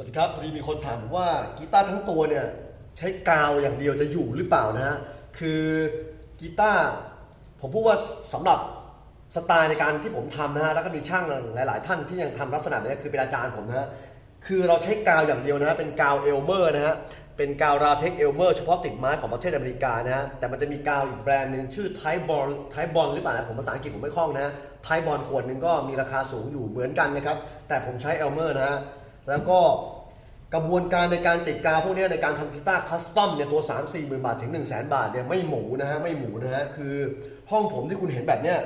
วัสดีครับพอดีมีคนถามว่ากีตาร์ทั้งตัวเนี่ยใช้กาวอย่างเดียวจะอยู่หรือเปล่านะฮะคือกีตาร์ผมพูดว่าสำหรับสไตล์ในการที่ผมทำนะฮะแล้วก็มีช่างหลาย ๆ ท่านที่ยังทำลักษณะนี้คือเป็นอาจารย์ผมนะฮะคือเราใช้กาวอย่างเดียวนะฮะเป็นกาวเอลเมอร์นะฮะเป็นกาวราเทคเอลเมอร์เฉพาะติดไม้ของประเทศอเมริกานะฮะแต่มันจะมีกาวอีกแบรนด์หนึ่งชื่อไทบอลไทบอลหรือเปล่านะผมภาษาอังกฤษผมไม่คล่องนะฮะไทบอลขวดหนึ่งก็มีราคาสูงอยู่เหมือนกันนะครับแต่ผมใช้เอลเมอร์นะฮะ แล้วก็กระบวนการในการติดกาวพวกนี้ในการทำกีตาร์คัสตอมเนี่ยตัว3 4หมื่นบาทถึง 1 0 0 0 0แสนบาทเนี่ยไม่หมูนะฮะไม่หมูนะฮะคือห้องผมที่คุณเห็นแบบเนี้ย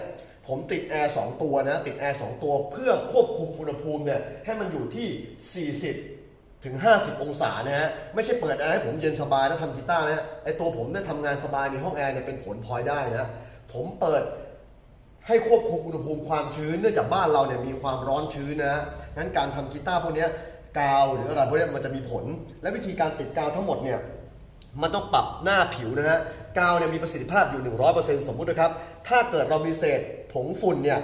ผมติดแอร์2ตัวนะติดแอร์2ตัวเพื่อควบคุมอุณหภูมิเนี่ยให้มันอยู่ที่ 40 ถึง 50 องศานะฮะไม่ใช่เปิดแอร์ให้ผมเย็นสบายแล้วทำกีตาร์นะไอตัวผมเนี่ยทำงานสบายในห้องแอร์เนี่ยเป็นผลพลอยได้นะผมเปิด ให้ควบคุมอุณหภูมิความชื้นเนื่องจากบ้านเราเนี่ยมีความร้อนชื้นนะฮะงั้นการทำกีตาร์พวกนี้กาวหรืออะไรพวกนี้มันจะมีผล และวิธีการติดกาวทั้งหมดเนี่ยมันต้องปรับหน้าผิวนะฮะกาวเนี่ยมีประสิทธิภาพอยู่ 100%สมมุตินะครับ ถ้าเกิดเรามีเศษผงฝุ่นเนี่ย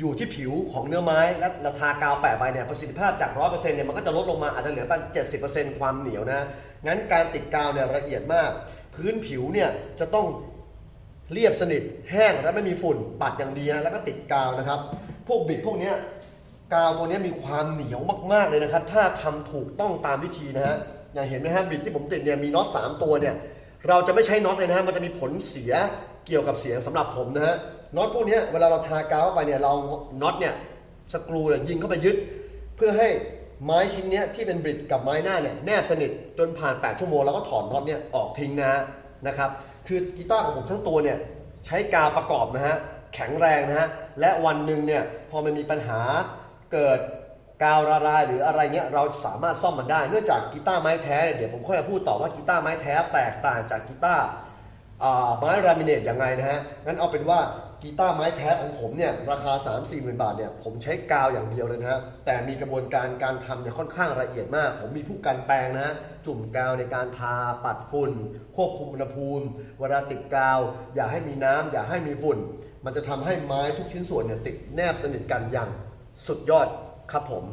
อยู่ที่ผิวของเนื้อไม้และเราทากาวแปะไปเนี่ยประสิทธิภาพจาก 100%เนี่ยมันก็จะลดลงมาอาจจะเหลือประมาณ70%ความเหนียวนะงั้นการติดกาวเนี่ยละเอียดมาก พื้นผิวเนี่ยจะต้อง เรียบสนิทแห้งและไม่มีฝุ่นปัดอย่างดีแล้วก็ติดกาวนะครับ พวกบิดพวกนี้กาวตัวนี้มีความเหนียวมากๆเลยนะครับ ถ้าทำถูกต้องตามวิธีนะฮะอย่างเห็นไหมฮะบิดที่ผมติดเนี่ยมีน็อตสามตัวเนี่ยเราจะไม่ใช้น็อตเลยนะฮะมันจะมีผลเสียเกี่ยวกับเสียงสำหรับผมนะฮะน็อตพวกนี้เวลาเราทากาวเข้าไปเนี่ยเราน็อตเนี่ยสกรูเนี่ยยิงเข้าไปยึด เพื่อให้ไม้ชิ้นนี้ที่เป็นบิดกับไม้หน้าเนี่ยแนบสนิทจนผ่าน 8 ชั่วโมงแล้วก็ถอดน็อตเนี่ยออกทิ้งนะฮะนะครับ คือกีตาร์ของผมทั้งตัวเนี่ยใช้กาวประกอบนะฮะแข็งแรงนะฮะและวันหนึ่งเนี่ยพอมันมีปัญหาเกิดกาวละลายหรืออะไรเงี้ยเราสามารถซ่อมมันได้เนื่องจากกีตาร์ไม้แท้เนี่ยเดี๋ยวผมค่อยมาพูดต่อว่ากีตาร์ไม้แท้แตกต่างจากกีตาร์ ไม้ลามิเนตยังไงนะฮะ งั้นเอาเป็นว่ากีตาร์ไม้แท้ของผมเนี่ยราคา 3 4หมื่นบาทเนี่ยผมใช้กาวอย่างเดียวเลยนะฮะ แต่มีกระบวนการการทำเนี่ยค่อนข้างละเอียดมาก ผมมีผู้กันแปลงนะฮะจุ่มกาวในการทาปัดฝุ่น ควบคุมอุณหภูมิ เวลาติดกาว อย่าให้มีน้ำอย่าให้มีฝุ่น มันจะทำให้ไม้ทุกชิ้นส่วนเนี่ยติดแนบสนิทกันอย่างสุดยอดครับผม